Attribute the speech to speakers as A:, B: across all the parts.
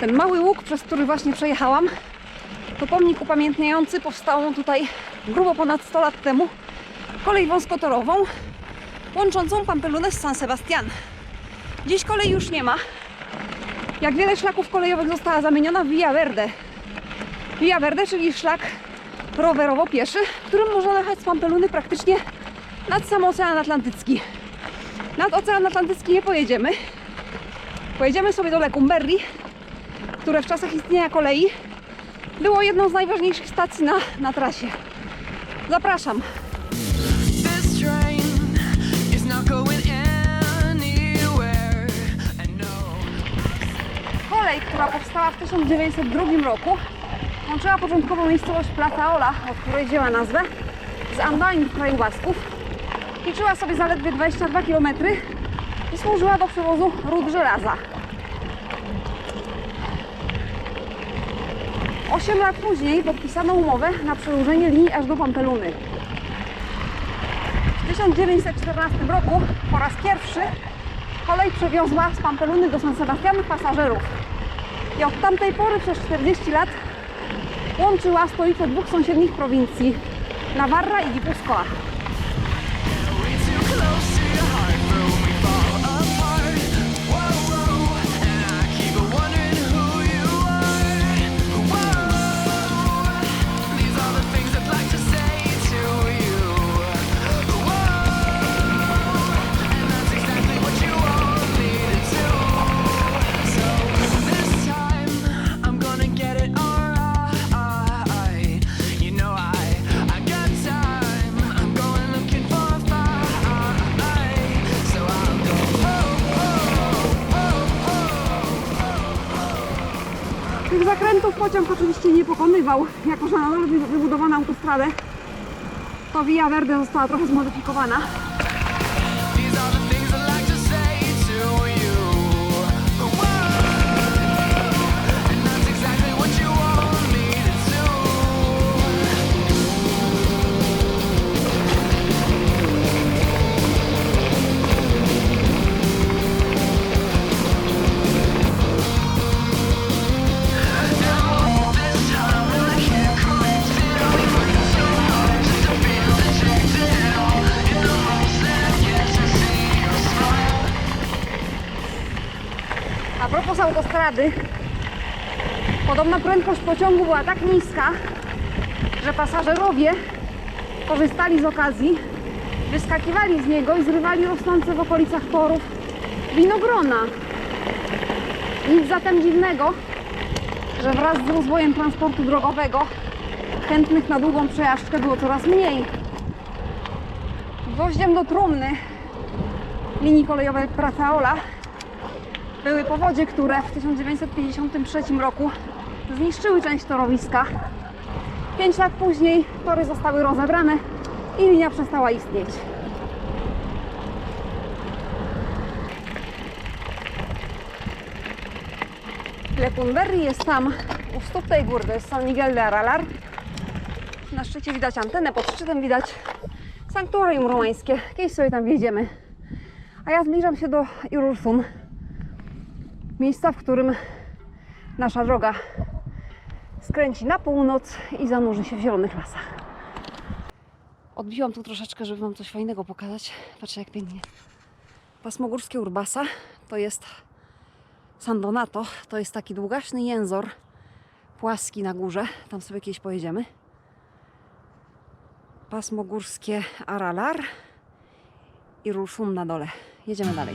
A: Ten mały łuk, przez który właśnie przejechałam, to pomnik upamiętniający powstałą tutaj grubo ponad 100 lat temu kolej wąskotorową łączącą Pampelunę z San Sebastian. Dziś kolei już nie ma. Jak wiele szlaków kolejowych została zamieniona w Via Verde. Via Verde, czyli szlak rowerowo-pieszy, którym można jechać z Pampeluny praktycznie nad sam Ocean Atlantycki. Nad Ocean Atlantycki nie pojedziemy. Pojedziemy sobie do Lecumberri, które w czasach istnienia kolei było jedną z najważniejszych stacji na, na trasie. Zapraszam.
B: No.
A: Kolej, która powstała w 1902 roku, łączyła początkowo miejscowość Plazaola, od której wzięła nazwę, z Andain w kraju Basków. Liczyła sobie zaledwie 22 km i służyła do przewozu ród żelaza. 8 lat później podpisano umowę na przedłużenie linii aż do Pampeluny. W 1914 roku po raz pierwszy kolej przewiozła z Pampeluny do San Sebastian pasażerów. I od tamtej pory przez 40 lat łączyła stolice dwóch sąsiednich prowincji Navarra i Gipuzkoa. Tych zakrętów pociąg oczywiście nie pokonywał, jako że na nowo wy- wybudowano autostradę. To Via Verde została trochę zmodyfikowana. Autostrady, podobno prędkość pociągu była tak niska, że pasażerowie korzystali z okazji, wyskakiwali z niego i zrywali rosnące w okolicach torów winogrona. Nic zatem dziwnego, że wraz z rozwojem transportu drogowego chętnych na długą przejażdżkę było coraz mniej. Gwoździem do trumny linii kolejowej Pracaola były powodzie, które w 1953 roku zniszczyły część torowiska. Pięć lat później tory zostały rozebrane i linia przestała istnieć. Lecumberri jest tam u stóp tej góry, to jest San Miguel de Aralar. Na szczycie widać antenę, pod szczytem widać sanktuarium romańskie. Kiedyś sobie tam wjedziemy. A ja zbliżam się do Irursum, miejsca, w którym nasza droga skręci na północ i zanurzy się w zielonych lasach. Odbiłam tu troszeczkę, żeby Wam coś fajnego pokazać. Patrzcie, jak pięknie. Pasmo górskie Urbasa to jest San Donato. To jest taki długaśny jęzor płaski na górze. Tam sobie kiedyś pojedziemy. Pasmo górskie Aralar i Rursum na dole. Jedziemy dalej.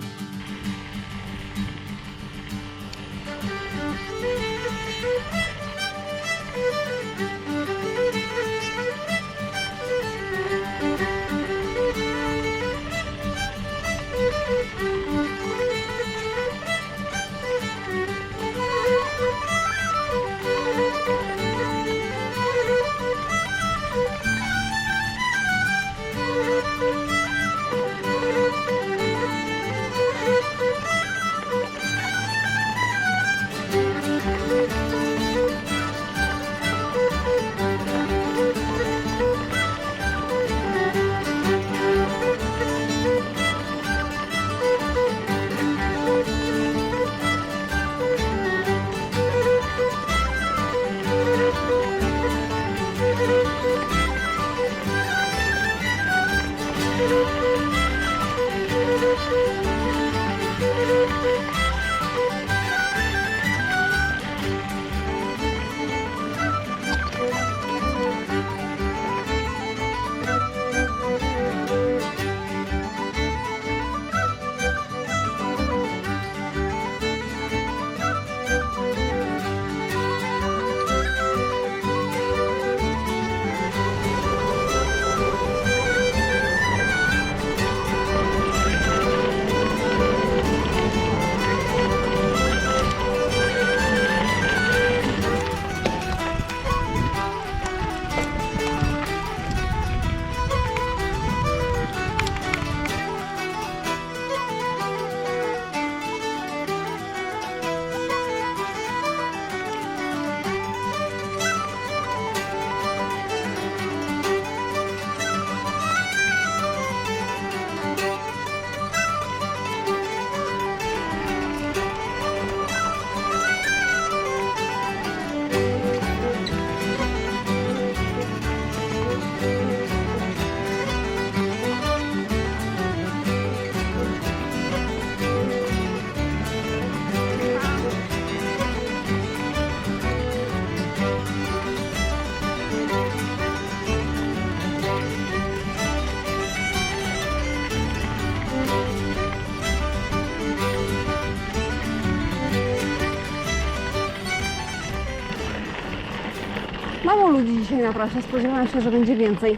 A: Mało ludzi dzisiaj na prasie, spodziewałam się, że będzie więcej.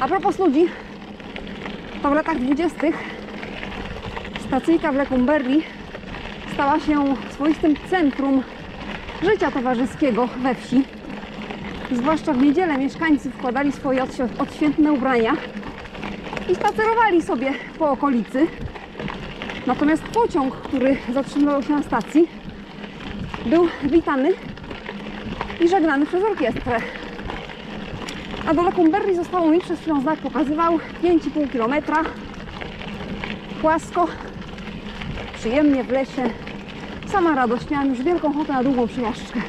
A: A propos ludzi, to w latach 20. stacyjka w Lecumberri stała się swoistym centrum życia towarzyskiego we wsi. Zwłaszcza w niedzielę mieszkańcy wkładali swoje odświ- odświętne ubrania i spacerowali sobie po okolicy. Natomiast pociąg, który zatrzymywał się na stacji, był witany i żegnany przez orkiestrę. A do Lecumberri zostało mi przez chwilę znak pokazywał 5,5 km. Płasko, przyjemnie w lesie. Sama radość, miałam już wielką ochotę na długą przejażdżkę.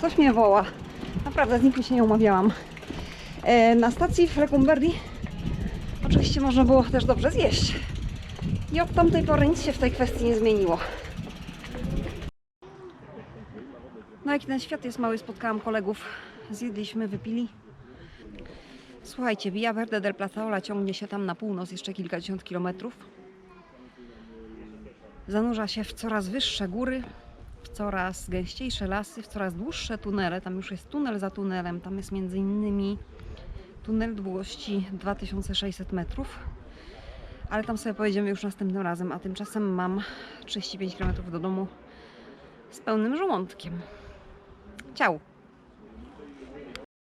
A: Coś mnie woła. Naprawdę z nikim się nie umawiałam. E, na stacji w oczywiście można było też dobrze zjeść. I od tamtej pory nic się w tej kwestii nie zmieniło. No jaki ten świat jest mały, spotkałam kolegów. Zjedliśmy, wypili. Słuchajcie, Via Verde del Plazaola ciągnie się tam na północ jeszcze kilkadziesiąt kilometrów. Zanurza się w coraz wyższe góry, coraz gęściejsze lasy, w coraz dłuższe tunele. Tam już jest tunel za tunelem. Tam jest między innymi tunel długości 2600 metrów. Ale tam sobie pojedziemy już następnym razem, a tymczasem mam 35 km do domu z pełnym żołądkiem. Ciao!